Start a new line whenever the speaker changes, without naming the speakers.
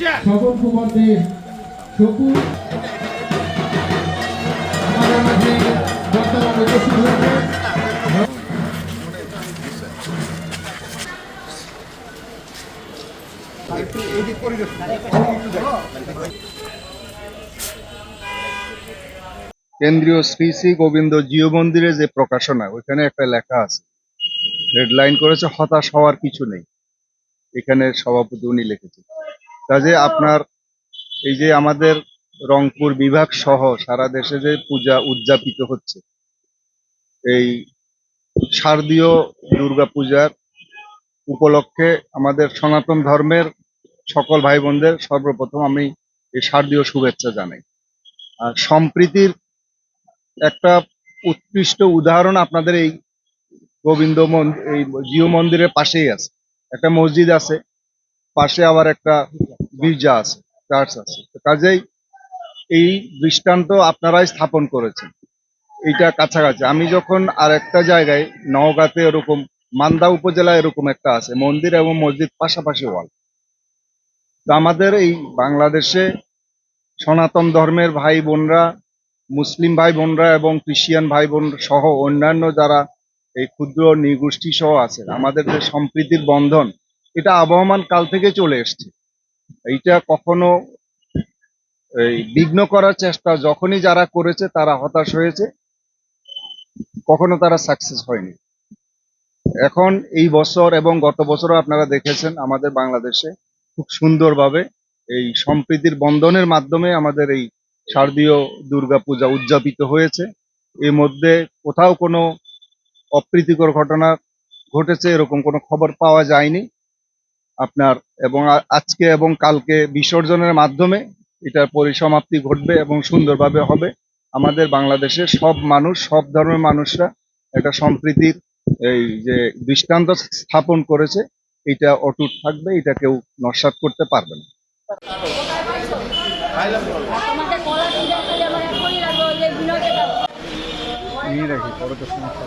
স্বপন কুমার দে শকুর আমাদের মাঝে বর্তমান উপস্থিত হয়েছে।
কেন্দ্রীয় শ্রী শ্রী গোবিন্দ জিও মন্দিরে যে প্রকাশনা ওইখানে একটা লেখা আছে। হেডলাইন করেছে হতাশ হওয়ার কিছু নেই। এখানে সভাপতি উনি লিখেছেন। কাজে আপনার এই যে আমাদের রংপুর বিভাগ সহ সারা দেশে যে পূজা উদযাপিত হচ্ছে, এই শারদীয় দুর্গা পূজার উপলক্ষে আমাদের সনাতন ধর্মের সকল ভাই বোনদের সর্বপ্রথম আমি এই শারদীয় শুভেচ্ছা জানাই। আর সম্প্রীতির একটা উৎকৃষ্ট উদাহরণ আপনাদের এই গোবিন্দ মন্দির এই জিও মন্দিরের পাশেই আছে। একটা মসজিদ আছে, পাশে আবার একটা গির্জা আছে চার্চ আছে। কাজেই এই দৃষ্টান্ত আপনারাই স্থাপন করেছেন। এইটা কাছাকাছি। আমি যখন আর একটা জায়গায়, নওগাঁতে এরকম, মান্দা উপজেলা এরকম একটা আছে, মন্দির এবং মসজিদ পাশাপাশি ওয়াল। তো আমাদের এই বাংলাদেশে সনাতন ধর্মের ভাই বোনরা, মুসলিম ভাই বোনরা এবং খ্রিস্টিয়ান ভাই বোন সহ অন্যান্য যারা এই ক্ষুদ্র নৃগোষ্ঠী সহ আছে আমাদের যে সম্প্রীতির বন্ধন, এটা আবহমান কাল থেকে চলে এসছে। এইটা কখনো, এই বিঘ্ন করার চেষ্টা যখনই যারা করেছে তারা হতাশ হয়েছে। কখনো তারা সাকসেস হয়নি। এখন এই বছর এবং গত বছরও আপনারা দেখেছেন আমাদের বাংলাদেশে খুব সুন্দরভাবে এই সম্প্রীতির বন্ধনের মাধ্যমে আমাদের এই শারদীয় দুর্গা পূজা উদযাপিত হয়েছে। এর মধ্যে কোথাও কোনো অপ্রীতিকর ঘটনা ঘটেছে এরকম কোনো খবর পাওয়া যায়নি। আপনার এবং আজকে এবং কালকে বিসর্জনের মাধ্যমে এটার পরিসমাপ্তি ঘটবে এবং সুন্দরভাবে হবে। আমাদের বাংলাদেশের সব মানুষ সব ধর্মের মানুষরা একটা সম্প্রীতির এই যে দৃষ্টান্ত স্থাপন করেছে এটা অটুট থাকবে এটা কেউ নস্বাত করতে পারবে না। পরে তো সমস্যা